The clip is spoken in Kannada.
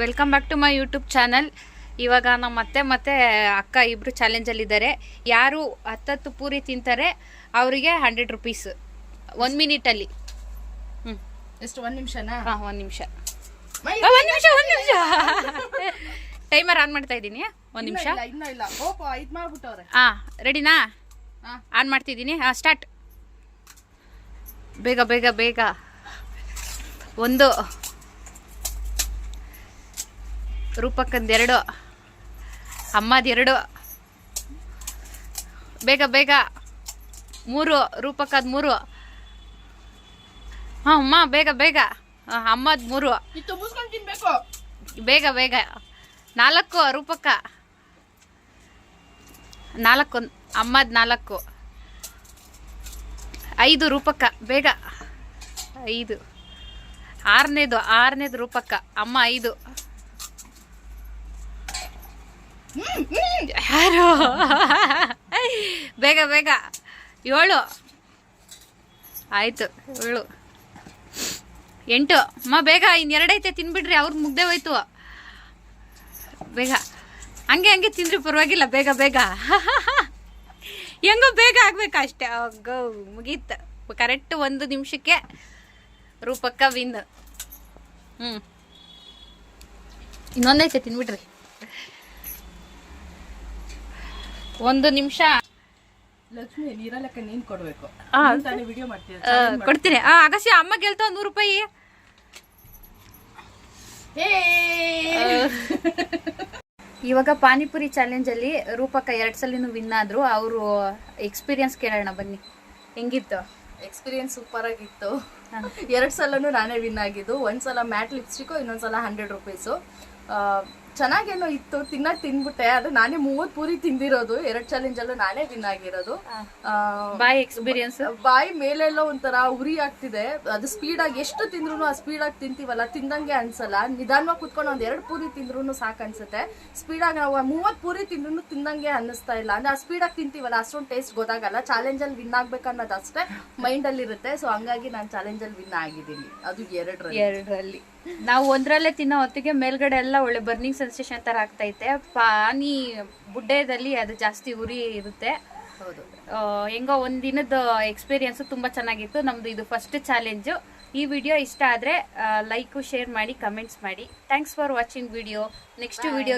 Welcome back to my YouTube channel ಇವಾಗ ನಮ್ಮ ಮತ್ತೆ ಮತ್ತೆ ಅಕ್ಕ ಇಬ್ರು ಚಾಲೆಂಜಲ್ಲಿ ಇದ್ದಾರೆ. ಯಾರು ಹತ್ತತ್ತು ಪೂರಿ ತಿಂತಾರೆ ಅವರಿಗೆ ಹಂಡ್ರೆಡ್ ರುಪೀಸ್ ಒಂದು ಮಿನಿಟಲ್ಲಿ ಹ್ಞೂ ಎಷ್ಟು ಒಂದ್ ನಿಮಿಷನಾ? ಹಾಂ ಒಂದು ನಿಮಿಷ. ಒಂದು ನಿಮಿಷ ಒಂದು ನಿಮಿಷ. ಟೈಮರ್ ಆನ್ ಮಾಡ್ತಾ ಇದ್ದೀನಿ ಒಂದು ನಿಮಿಷ. ಹಾಂ ರೆಡಿನಾ. ಆನ್ ಮಾಡ್ತಿದ್ದೀನಿ ಹಾಂ ಸ್ಟಾರ್ಟ್ ಬೇಗ ಬೇಗ ಬೇಗ. ಒಂದು. ರೂಪಕ್ಕಂದೆರಡು. ಅಮ್ಮದೆರಡು. ಬೇಗ ಬೇಗ. ಮೂರು ರೂಪಕ್ಕದ ಮೂರು ಹಾ ಅಮ್ಮ ಬೇಗ ಬೇಗ. ಅಮ್ಮದ ಮೂರು ಬೇಗ ಬೇಗ. ನಾಲ್ಕು ರೂಪಕ್ಕ. ನಾಲ್ಕು ಅಮ್ಮದ ನಾಲ್ಕು ಐದು ರೂಪಕ್ಕ. ಬೇಗ. ಐದು. ಆರನೇದು ಆರನೇದು ರೂಪಕ್ಕ. ಅಮ್ಮ ಐದು. ಯಾರು? ಬೇಗ ಬೇಗ. ಏಳು. ಆಯ್ತು, ಏಳು. ಎಂಟು. ಅಮ್ಮ, ಬೇಗ ಇನ್ನೆರಡೈತೆ ತಿನ್ಬಿಡ್ರಿ, ಅವ್ರು ಮುಗ್ದೆ ಹೋಯ್ತು. ಬೇಗ. ಹಂಗೆ ಹಂಗೆ ತಿಂದ್ರಿ ಪರವಾಗಿಲ್ಲ. ಬೇಗ ಬೇಗ. ಹೆಂಗೋ ಬೇಗ ಆಗ್ಬೇಕು ಅಷ್ಟೇ. ಗೋ ಮುಗೀತು. ಕರೆಕ್ಟ್ ಒಂದು ನಿಮಿಷಕ್ಕೆ ರೂಪಕ್ಕ ವಿನ್ ಹ್ಞೂ ಇನ್ನೊಂದೈತೆ ತಿನ್ಬಿಡ್ರಿ. ಒಂದು ನಿಮಿಷ. ಲಕ್ಷ್ಮಿ ನೀರಲ್ಲಕ್ಕ ನೀನ್ ಕೊಡ್ಬೇಕು. ಆ. ತಾನೇ ವಿಡಿಯೋ ಮಾಡ್ತೀಯ ಕೊಡ್ತೀನಿ. ಆ, ಅಗಸ್ಯ ಅಮ್ಮ ಗೆಲ್ತಾವ ನೂರು ರೂಪಾಯಿ. ಇವಾಗ ಪಾನಿಪುರಿ ಚಾಲೆಂಜ್ ಅಲ್ಲಿ ರೂಪಕ ಎರಡ್ ಸಲಿನೂ ವಿನ್ ಆದ್ರು. ಅವರು ಎಕ್ಸ್ಪೀರಿಯನ್ಸ್ ಕೇಳೋಣ ಬನ್ನಿ. ಹೆಂಗಿತ್ತು? ಎಕ್ಸ್ಪೀರಿಯನ್ಸ್ ಸೂಪರ್ ಆಗಿತ್ತು. ಎರಡ್ ಸಲನು ನಾನೇ ವಿನ್ ಆಗಿದ್ದು. ಒಂದ್ಸಲ ಮ್ಯಾಟ್ ಲಿಪ್ಸ್ಟಿಕ್ ಇನ್ನೊಂದ್ಸಲ ಹಂಡ್ರೆಡ್ ರುಪೀಸು ಚೆನ್ನಾಗೇನೋ ಇತ್ತು ತಿನ್ನಕ್ ತಿನ್ಬಿಟ್ಟೆ ಅದು ನಾನೇ ಮೂವತ್ ಪೂರಿ ತಿಂದಿರೋದು ಎರಡ್ ಚಾಲೆಂಜ್ ಅಲ್ಲೂ ನಾನೇ ವಿನ್ ಆಗಿರೋದು. ಆ, ಬಾಯ್ ಎಕ್ಸ್ಪೀರಿಯನ್ಸ್ ಬಾಯಿ ಮೇಲೆಲ್ಲ ಒಂಥರ ಉರಿ ಆಗ್ತಿದೆ. ಅದು ಸ್ಪೀಡ್ ಆಗಿ ಎಷ್ಟು ತಿಂದ್ರು ಆ ಸ್ಪೀಡ್ ಆಗಿ ತಿಂತೀವಲ್ಲ ತಿಂದಂಗೆ ಅನ್ಸಲ್ಲ. ನಿಧಾನವಾಗಿ ಕುತ್ಕೊಂಡು ಒಂದ್ ಎರಡ್ ಪೂರಿ ತಿಂದ್ರು ಸಾಕು ಅನ್ಸುತ್ತೆ. ಸ್ಪೀಡ್ ಆಗಿ ನಾವು ಮೂವತ್ ಪೂರಿ ತಿಂದ್ರು ತಿಂದಂಗೆ ಅನ್ನಿಸ್ತಾ ಇಲ್ಲ. ಅಂದ್ರೆ ಆ ಸ್ಪೀಡ್ ಆಗಿ ತಿಂತೀವಲ್ಲ ಅಷ್ಟೊಂದು ಟೇಸ್ಟ್ ಗೊತ್ತಾಗಲ್ಲ. ಚಾಲೆಂಜ್ ಅಲ್ಲಿ ವಿನ್ ಆಗ್ಬೇಕನ್ನೋದು ಅಷ್ಟೇ ಮೈಂಡ್ ಅಲ್ಲಿ ಇರುತ್ತೆ. ಸೊ ಹಂಗಾಗಿ ನಾನು ಚಾಲೆಂಜ್ ಅಲ್ಲಿ ವಿನ್ ಆಗಿದ್ದೀನಿ. ಅದು ಎರಡರಲ್ಲಿ. ಎರಡರಲ್ಲಿ. ನಾವು ಒಂದ್ರಲ್ಲೇ ತಿನ್ನೋ ಹೊತ್ತಿಗೆ ಮೇಲ್ಗಡೆ ಎಲ್ಲ ಒಳ್ಳೆ ಬರ್ನಿಂಗ್ ಸೆನ್ಸೇಷನ್ ತರ ಆಗ್ತೈತೆ. ಪಾನಿ ಬುಡ್ಡೆದಲ್ಲಿ ಅದು ಜಾಸ್ತಿ ಉರಿ ಇರುತ್ತೆ. ಹೆಂಗೋ ಒಂದಿನದ ಎಕ್ಸ್ಪೀರಿಯನ್ಸ್ ತುಂಬಾ ಚೆನ್ನಾಗಿತ್ತು. ನಮ್ದು ಇದು ಫಸ್ಟ್ ಚಾಲೆಂಜ್ ಈ ವಿಡಿಯೋ ಇಷ್ಟ ಆದ್ರೆ ಲೈಕ್ ಶೇರ್ ಮಾಡಿ ಕಮೆಂಟ್ಸ್ ಮಾಡಿ. Thanks for watching video next video